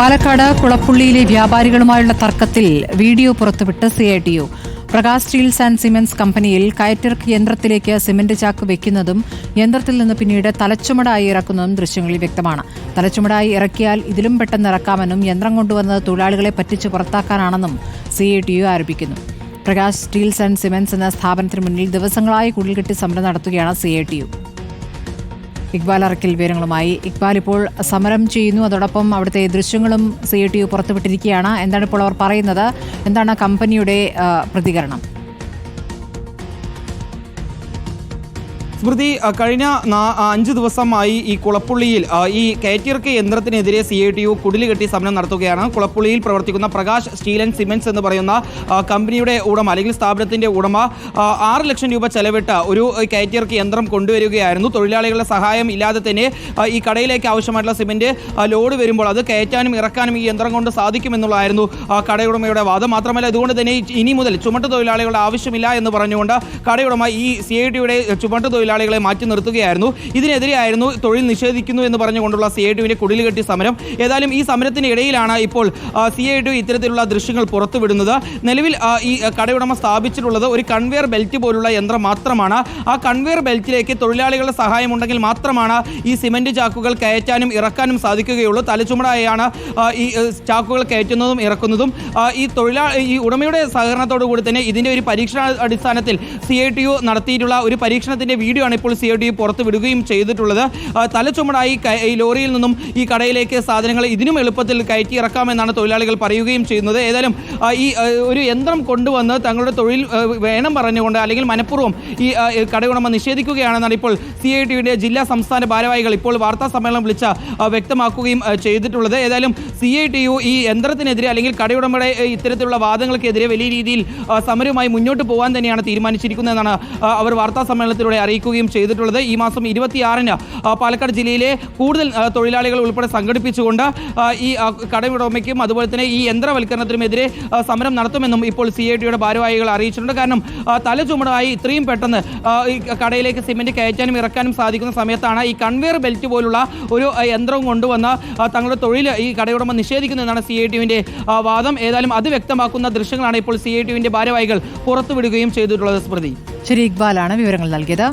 പാലക്കാട് കുളപ്പുള്ളിയിലെ വ്യാപാരികളുമായുള്ള തർക്കത്തിൽ video പുറത്തുവിട്ട് C I T U. Prakash steels and cements കമ്പനിയിൽ കയറ്റിറക്ക് യന്ത്രത്തിലേക്ക് സിമന്റ് ചാക്ക് വെക്കുന്നതും യന്ത്രത്തിൽ നിന്ന് പിന്നീട് തലച്ചുമടായി ഇറക്കുന്നതും ദൃശ്യങ്ങളിൽ വ്യക്തമാണ്. തലച്ചുമടായി ഇറക്കിയാൽ ഇതിലും പെട്ടെന്ന് ഇറക്കാമെന്നും യന്ത്രം കൊണ്ടുവന്നത് തൊഴിലാളികളെ പറ്റിച്ച് പുറത്താക്കാനാണെന്നും സി ഐ ടി യു ആരോപിക്കുന്നു. പ്രകാശ് സ്റ്റീൽസ് ആൻഡ് സിമെന്റ്സ് എന്ന സ്ഥാപനത്തിന് മുന്നിൽ ദിവസങ്ങളായി കുടിൽകെട്ടി സമരം നടത്തുകയാണ് C I T U. Iqbal Arakkal വിവരങ്ങളുമായി. ഇക്ബാൽ ഇപ്പോൾ സമരം ചെയ്യുന്നു. അതോടൊപ്പം അവിടുത്തെ ദൃശ്യങ്ങളും സി ഐ ടി യു പുറത്തുവിട്ടിരിക്കുകയാണ്. എന്താണ് ഇപ്പോൾ അവർ പറയുന്നത്? എന്താണ് കമ്പനിയുടെ പ്രതികരണം? സ്മൃതി കഴിഞ്ഞ അഞ്ച് ദിവസമായി ഈ കുളപ്പുള്ളിയിൽ ഈ കയറ്റിറക്ക് യന്ത്രത്തിനെതിരെ സി ഐ ടി യു കുടിലുകെട്ടി സമരം നടത്തുകയാണ്. കുളപ്പുള്ളിയിൽ പ്രവർത്തിക്കുന്ന പ്രകാശ് സ്റ്റീൽ ആൻഡ് സിമെന്റ്സ് എന്ന് പറയുന്ന കമ്പനിയുടെ ഉടമ അല്ലെങ്കിൽ സ്ഥാപനത്തിന്റെ ഉടമ ആറ് ലക്ഷം രൂപ ചെലവിട്ട ഒരു കയറ്റിറക്ക് യന്ത്രം കൊണ്ടുവരികയായിരുന്നു. തൊഴിലാളികളുടെ സഹായം ഇല്ലാതെ തന്നെ ഈ കടയിലേക്ക് ആവശ്യമായിട്ടുള്ള സിമെന്റ് ലോഡ് വരുമ്പോൾ അത് കയറ്റാനും ഇറക്കാനും ഈ യന്ത്രം കൊണ്ട് സാധിക്കുമെന്നുള്ളതായിരുന്നു കടയുടമയുടെ വാദം. മാത്രമല്ല ഇതുകൊണ്ട് തന്നെ ഇനി മുതൽ ചുമട്ട് തൊഴിലാളികളുടെ ആവശ്യമില്ല എന്ന് പറഞ്ഞുകൊണ്ട് കടയുടമ ഈ സി ഐ ടിയുടെ ചുമട്ട് തൊഴിലാളികളെ മാറ്റി നിർത്തുകയായിരുന്നു. ഇതിനെതിരെയായിരുന്നു തൊഴിൽ നിഷേധിക്കുന്നു എന്ന് പറഞ്ഞുകൊണ്ടുള്ള സി ഐ ടിയുടെ കുടിലുകെട്ടി സമരം. ഏതായാലും ഈ സമരത്തിനിടയിലാണ് ഇപ്പോൾ സി ഐ ടു ഇത്തരത്തിലുള്ള ദൃശ്യങ്ങൾ പുറത്തുവിടുന്നത്. നിലവിൽ ഈ കടയുടമ സ്ഥാപിച്ചിട്ടുള്ളത് ഒരു കൺവെയർ ബെൽറ്റ് പോലുള്ള യന്ത്രം മാത്രമാണ്. ആ കൺവെയർ ബെൽറ്റിലേക്ക് തൊഴിലാളികളുടെ സഹായമുണ്ടെങ്കിൽ മാത്രമാണ് ഈ സിമന്റ് ചാക്കുകൾ കയറ്റാനും ഇറക്കാനും സാധിക്കുകയുള്ളൂ. തലച്ചുമടായാണ് ഈ ചാക്കുകൾ കയറ്റുന്നതും ഇറക്കുന്നതും. ഈ തൊഴിലാ ഈ ഉടമയുടെ സഹകരണത്തോടു കൂടി തന്നെ ഇതിന്റെ ഒരു പരീക്ഷണ അടിസ്ഥാനത്തിൽ സി ഐ ടി യു നടത്തിയിട്ടുള്ള ഒരു പരീക്ഷണത്തിന്റെ വീഡിയോ ആണ് ഇപ്പോൾ സി ഐ ഡി പുറത്ത് വിടുകയും ചെയ്തിട്ടുള്ളത്. തലച്ചുമടായി ഈ ലോറിയിൽ നിന്നും ഈ കടയിലേക്ക് സാധനങ്ങൾ ഇതിനും എളുപ്പത്തിൽ കയറ്റി ഇറക്കാമെന്നാണ് തൊഴിലാളികൾ പറയുകയും ചെയ്യുന്നത്. ഏതായാലും ഈ ഒരു യന്ത്രം കൊണ്ടുവന്ന് തങ്ങളുടെ തൊഴിൽ വേണം പറഞ്ഞുകൊണ്ട് അല്ലെങ്കിൽ മനഃപൂർവം ഈ കടയുടമ നിഷേധിക്കുകയാണെന്നാണ് ഇപ്പോൾ സി ഐ ടിയുടെ ജില്ലാ സംസ്ഥാന ഭാരവാഹികൾ ഇപ്പോൾ വാർത്താ സമ്മേളനം വിളിച്ച വ്യക്തമാക്കുകയും ചെയ്തിട്ടുള്ളത്. ഏതായാലും സി ഐ ടി യു ഈ യന്ത്രത്തിനെതിരെ അല്ലെങ്കിൽ കടയുടമയുടെ ഇത്തരത്തിലുള്ള വാദങ്ങൾക്കെതിരെ വലിയ രീതിയിൽ സമരവുമായി മുന്നോട്ട് പോകാൻ തന്നെയാണ് തീരുമാനിച്ചിരിക്കുന്നതെന്നാണ് അവർ വാർത്താ സമ്മേളനത്തിലൂടെ അറിയിക്കുകയും ചെയ്തിട്ടുള്ളത് ഈ മാസം ഇരുപത്തിയാറിന് പാലക്കാട് ജില്ലയിലെ കൂടുതൽ തൊഴിലാളികൾ ഉൾപ്പെടെ സംഘടിപ്പിച്ചുകൊണ്ട് ഈ കടയുടമയ്ക്കും അതുപോലെ തന്നെ ഈ യന്ത്രവൽക്കരണത്തിനുമെതിരെ സമരം നടത്തുമെന്നും ഇപ്പോൾ സി ഐ ടിയുടെ ഭാരവാഹികൾ അറിയിച്ചിട്ടുണ്ട്. കാരണം തല ചുമടായി ഇത്രയും പെട്ടെന്ന് ഈ കടയിലേക്ക് സിമെന്റ് കയറ്റാനും ഇറക്കാനും സാധിക്കുന്ന സമയത്താണ് ഈ കൺവെയർ ബെൽറ്റ് പോലുള്ള ഒരു യന്ത്രം കൊണ്ടുവന്ന് തങ്ങളുടെ തൊഴിൽ ഈ കടയുടമ നിഷേധിക്കുന്നതെന്നാണ് സി ഐ ടിവിന്റെ വാദം. ഏതായാലും അത് വ്യക്തമാക്കുന്ന ദൃശ്യങ്ങളാണ് ഇപ്പോൾ സി ഐ ടിവിന്റെ ഭാരവാഹികൾ പുറത്തുവിടുകയും ചെയ്തിട്ടുള്ളത് സ്മൃതി. ശരി ഇക്ബാലാണ് വിവരങ്ങൾ നൽകിയത്.